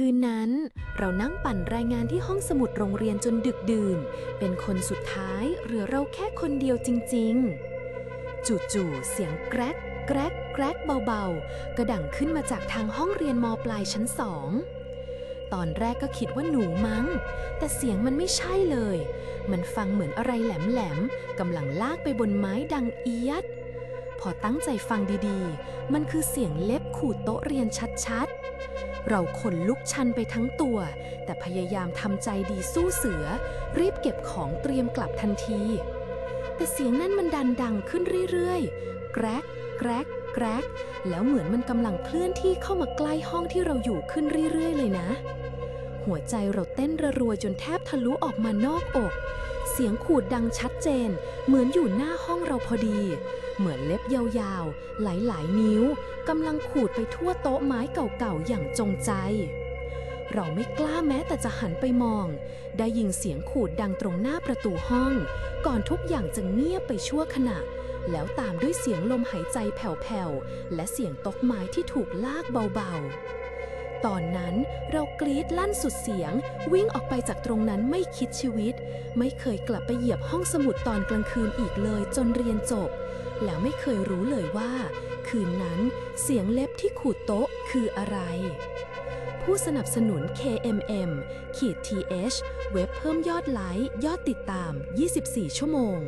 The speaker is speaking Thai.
คืนนั้น เรานั่งปั่นรายงานที่ห้องสมุดโรงเรียนจนดึกดื่น เป็นคนสุดท้ายเหลือเราแค่คนเดียวจริง ๆ จู่ๆเสียงแกรกแกรกแกรกเบาๆ กระดังขึ้นมาจากทางห้องเรียนมปลายชั้นสองตอนแรกก็คิดว่าหนูมั้ง แต่เสียงมันไม่ใช่เลย มันฟังเหมือนอะไรแหลมๆกำลังลากไปบนไม้ดังเอียด อตั้งใจฟังดีๆ มันคือเสียงเล็บขูดโต๊ะเรียนชัดๆ เราขนลุกชันไปทั้งตัว แต่พยายามทำใจดีสู้เสือ รีบเก็บของเตรียมกลับทันที แต่เสียงนั้นมันดันดังขึ้นเรื่อยๆ แกรกแกรกแกรกแล้วเหมือนมันกำลังเคลื่อนที่เข้ามาใกล้ห้องที่เราอยู่ขึ้นเรื่อยๆ เลยนะ หัวใจเราเต้นระรัวจนแทบทะลุออกมานอกอก เสียงขูดดังชัดเจน เหมือนอยู่หน้าห้องเราพอดี เหมือนเล็บยาวๆ หลายๆ นิ้วกำลังขูดไปทั่วโต๊ะไม้เก่าๆ อย่างจงใจ เราไม่กล้าแม้แต่จะหันไปมอง ได้ยินเสียงขูดดังตรงหน้าประตูห้อง ก่อนทุกอย่างจะเงียบไปชั่วขณะแล้วตามด้วยเสียงลมหายใจแผ่วๆ และเสียงตกไม้ที่ถูกลากเบาๆ ตอนนั้นเรากรีดลั่นสุดเสียง วิ่งออกไปจากตรงนั้นไม่คิดชีวิต ไม่เคยกลับไปเหยียบห้องสมุดตอนกลางคืนอีกเลยจนเรียนจบ แล้วไม่เคยรู้เลยว่า คืนนั้นเสียงเล็บที่ขูดโต๊ะคืออะไร ผู้สนับสนุน KMM ขีด th เว็บเพิ่มยอดไลค์ ยอดติดตาม 24 ชั่วโมง